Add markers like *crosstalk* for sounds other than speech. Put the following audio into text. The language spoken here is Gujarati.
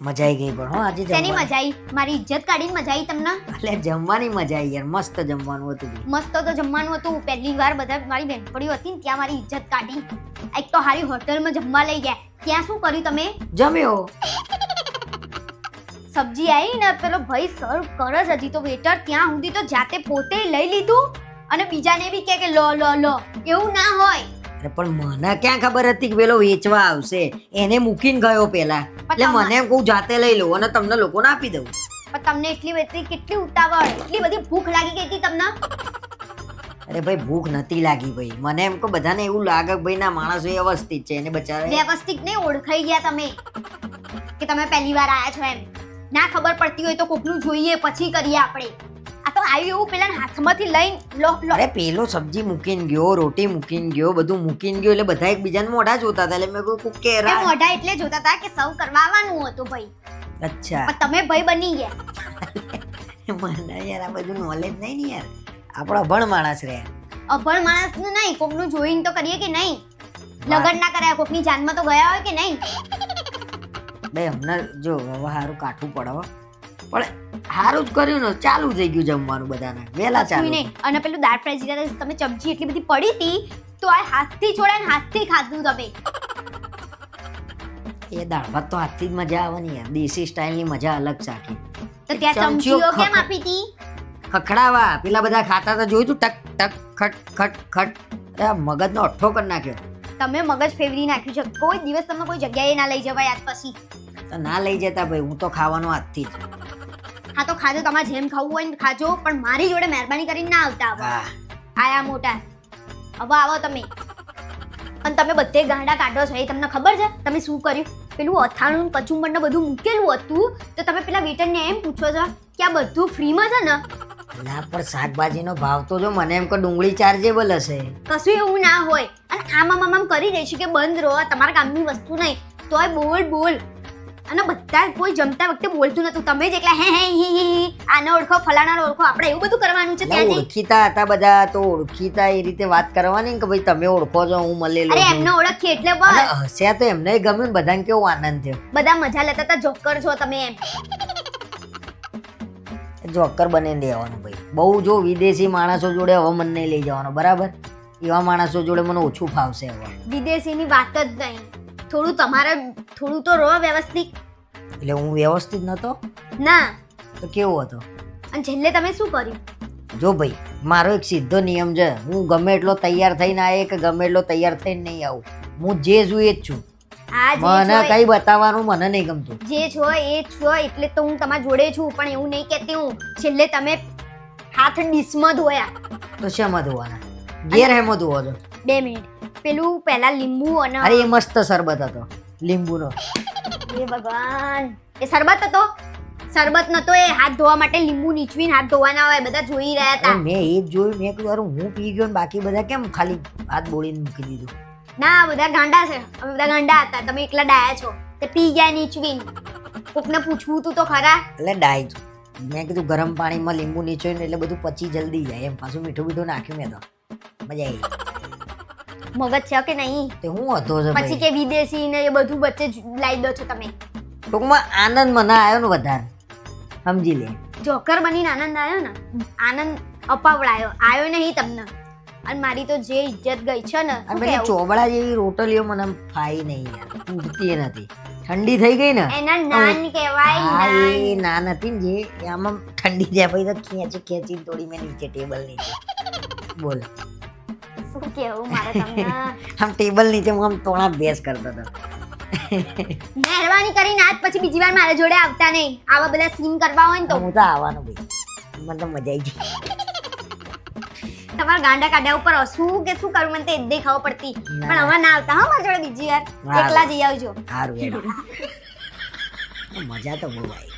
મજા આવી ગઈ પણ હો આજે શેની મજા આવી? મારી ઇજ્જત કાઢીને મજા આવી તમને? એટલે જમવાની મજા આવી યાર મસ્ત જમવાનું હતું મસ્ત તો જમવાનું હતું. પહેલી વાર બધા મારી બેનપણીઓ હતી ને ત્યાં મારી ઇજ્જત કાઢી. એક તો હારી હોટલમાં જમવા લઈ ગયા. ત્યાં શું કર્યું તમે? જમ્યો. સબ્જી આવી ને પેલો ભાઈ સર્વ કરે જ હજી તો વેટર ત્યાં સુધી તો જાતે પોતે લઈ લીધું. અને બીજાને બી કે લો લો લો. એવું ના હોય. અરે પણ મને ક્યાં ખબર હતી કે પેલો વેચવા આવશે? એને મૂકીને ગયો પેલા. એટલે મને એમ કહું જાતે લઈ લઉં અને તમને લોકોને આપી દઉં. પણ તમને એટલી બધી કેટલી ઉતાવળ એટલી બધી ભૂખ લાગી ગઈ હતી તમને? અરે ભાઈ ભૂખ નથી લાગી ભાઈ. મને એમ કે બધાને એવું લાગે કે ભાઈ ના માણસો વ્યવસ્થિત છે. એને બચારા વ્યવસ્થિત નહીં ઓળખાઈ ગયા તમે. કે તમે પહેલી વાર આયા છો એમ. ના ખબર પડતી હોય તો કોકનું જોઈએ પછી કરીએ આપણે. આ તો આવ્યું એવું પેલા હાથમાંથી લઈને લો લો. અરે પેલો સબ્જી મૂકીને ગયો રોટી મૂકીને ગયો બધું મૂકીને ગયો એટલે બધા એકબીજાને મોઢા જોતા હતા. એટલે મેં કહ્યું કોક કે રા- મોઢા એટલે જોતા હતા કે સૌ કરવા હતું ભાઈ. અચ્છા. પણ તમે ભાઈ બની ગયા. *laughs* મને યાર આ બધું નોલેજ નહીં ને યાર. આપણો અભણ માણસ રે અભણ માણસનું નહીં કોકનું જોઈને તો કરીએ કે નહીં? લગન ના કર્યા કોકની જાનમાં તો ગયા હોય કે નહીં? બે હમણાં જો હવે સારું કાઠું પડે. પણ સારું જ કર્યું ને ચાલુ થઈ ગયું જમવાનું બધાને. વહેલા ચાલુ. નહીં. અને પેલું દાળ ફ્રાય જીરા તમે ચમચી એટલી બધી પડી હતી તો આ હાથથી છોડાય હાથથી ખાધું તમે. એ દાળ ભાત તો હાથથી જ મજા આવવાની યાર. દેશી સ્ટાઇલની મજા અલગ આખી. તો ત્યાં ચમચીઓ ચમચીઓ કેમ આપી હતી? ખખડાવા. પેલા બધા ખાતા તો જોયું તું? ટક ટક ખટ ખટ ખટ. મગજનો અઠ્ઠો કરી નાખ્યો. તમે મગજ ફેરવી નાખ્યું છે. કોઈ દિવસ તમને કોઈ જગ્યાએ ના લઈ જવાય આજ પછી. તો ના લઈ જતા ભાઈ હું તો ખાવાનો હાથથી જ. હા તો ખાજો તમારે જેમ ખાવું હોય ને ખાજો પણ મારી જોડે મહેરબાની કરીને ના આવતા હવે આયા મોટા. હવે આવો તમે. અને તમે બધે ગાંડા કાઢો છો એ તમને ખબર છે? તમે શું કર્યું? પેલું અથાણું કચુંબર ને બધું મૂકેલું હતું તો તમે પેલા વેટરને એમ પૂછો છો કે આ બધું ફ્રીમાં છે ને? ના પણ શાકભાજીનો ભાવ તો જો મને એમ કે ડુંગળી ચાર્જેબલ હશે. કશું એવું ના હોય. અને આમ આમ આમ કરી દઈશું કે બંધ રહો તમારા કામની વસ્તુ નહીં. તોય બોલ બોલ. અને બધા કોઈ જમતા વખતે બોલતું નતું. તમે જ એકલા હે હે હી હી હી આને ઓળખો ફલાણા ઓળખો. આપણે એવું બધું કરવાનું છે ત્યાં ઓળખીતા હતા બધા તો ઓળખીતા એ રીતે વાત કરવાની કે ભાઈ તમે ઓળખો છો હું મળેલો અરે એમને ઓળખીએ એટલે બસ. હસ્યા તો એમને ગમ્યું બધાને કેવો આનંદ થયો. બધા મજા લેતા હતા જોકર છો તમે એમ. જોકર બનીને દેવાનું ભાઈ. બહુ જો વિદેશી માણસો જોડે હવે મને લઈ જવાનો બરાબર? એવા માણસો જોડે મને ઓછું ફાવશે હવે. વિદેશીની વાત જ નહીં. થોડું તમારે થોડું તો રો વ્યવસ્થિત. એટલે હું વ્યવસ્થિત નતો? ના. તો કેવો હતો? અને છેલ્લે તમે શું કર્યું? જો ભાઈ મારો એક સીધો નિયમ છે. હું ગમે એટલો તૈયાર થઈને આવે કે ગમે એટલો તૈયાર થઈને નહીં આવું. હું જે જોઈએ એ જ છું મને કઈ બતાવવાનું મને નહીં ગમતું. જે છો એ છો એટલે તો હું તમારા જોડે છું પણ એવું નહીં કહેતી હું. છેલ્લે તમે હાથ ડીશમાં ધોયા તો શેમાં ધોવાના? ઘેર હેમાં ધોવો છો? બે મિનિટ. પેલું પહેલા લીંબુ અને અરે એ મસ્ત શરબત હતો લીંબુનો. હે ભગવાન. એ શરબત હતો? શરબત નતો એ હાથ ધોવા માટે લીંબુ નીચવીને હાથ ધોવાના હોય બધા જોઈ રહ્યા હતા. મેં એ જ જોયું મેં કીધું અરે હું પી ગયો ને બાકી બધા કેમ ખાલી હાથ બોળીને મૂકી દીધું? ના બધા ગાંડા છે. અમે બધા ગાંડા હતા. તમે એકલા ડાયા છો. તે પી ગયા નીચવીને. કોકને પૂછવું તું તો ખરા. એટલે ડાય મેં કીધું ગરમ પાણીમાં લીંબુ નીચોઈને એટલે બધું પચી જલ્દી જાય. એમ પાછું મીઠું મીઠું નાખ્યું મેં તો. મજા આવી મગજ છે કે નહીં? તે હું હતો છે પછી કે વિદેશી ને એ બધું વચ્ચે લાવી દો છો તમે. ટૂંકમાં આનંદ મને આવ્યો ને વધારે. સમજી લે. જોકર બનીને આનંદ આવ્યો ને? આનંદ અપાવડાયો. આવ્યો નહીં તમને. અને મારી તો જે ઇજ્જત ગઈ છે ને અને પેલી ચોબડા જેવી રોટલીઓ મને ફાઈ નહીં યાર. નથી. ઠંડી થઈ ગઈ ને? એના નાન કહેવાય હા નાન એ નાન. હતી ને જે આમ ઠંડી જાય પછી તો ખેંચી ખેંચી તોડી મેં નીચે ટેબલ નીચે. બોલ. શું કેવું મારે તમને. *laughs* આમ ટેબલ નીચે હું આમ તોણા બેસ કરતો હતો. મહેરબાની કરીને આજ પછી બીજી વાર મારા જોડે આવતા નહીં. આવા બધા સીન કરવા હોય ને તો. હું તો આવવાનું ભાઈ. મને તો મજા આવી ગઈ. તમારા ગાંડા કાઢ્યા ઉપર શું કે શું કરવું મને તો એ દેખાવ પડતી. પણ હવે ના આવતા હા મારા જોડે બીજી વાર. એકલા જઈ આવજો. સારું *laughs* મજા તો બહુ આવી.